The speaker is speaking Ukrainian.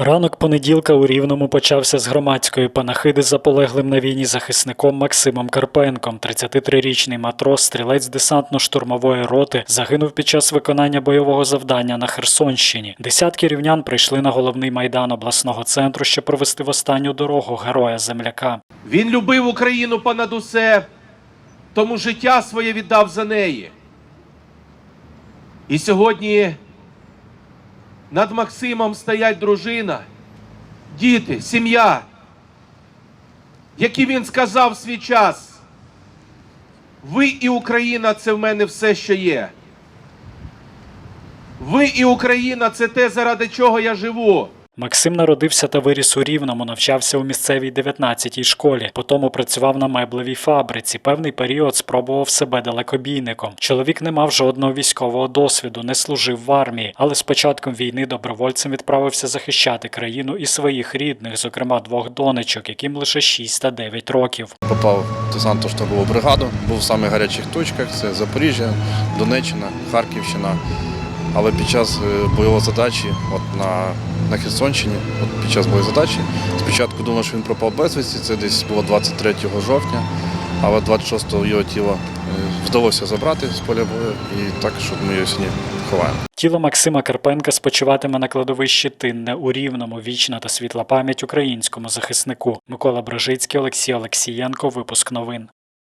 Ранок понеділка у Рівному почався з громадської панахиди за полеглим на війні захисником Максимом Карпенком. 33-річний матрос, стрілець десантно-штурмової роти, загинув під час виконання бойового завдання на Херсонщині. Десятки рівнян прийшли на головний майдан обласного центру, щоб провести в останню дорогу героя земляка. Він любив Україну понад усе, тому життя своє віддав за неї. І сьогодні над Максимом стоять дружина, діти, сім'я, які він сказав в свій час. Ви і Україна це в мене все, що є. Ви і Україна це те, заради чого я живу. Максим народився та виріс у Рівному, навчався у місцевій 19-й школі. Потім працював на меблевій фабриці. Певний період спробував себе далекобійником. Чоловік не мав жодного військового досвіду, не служив в армії, але з початком війни добровольцем відправився захищати країну і своїх рідних, зокрема двох донечок, яким лише 6 та 9 років. Попав в десантну штабову бригаду, був в самих гарячих точках: це Запоріжжя, Донеччина, Харківщина. Але під час е, бойової задачі, от на, на Херсонщині, от під час бойової задачі, спочатку думав, що він пропав безвісті, це десь було 23 жовтня, але 26-го його тіло е, вдалося забрати з поля бою, і так, що ми його сьогодні ховаємо. Тіло Максима Карпенка спочиватиме на кладовищі Тинне у Рівному. Вічна та світла пам'ять українському захиснику. Микола Брожицький, Олексій Олексієнко. Випуск новин.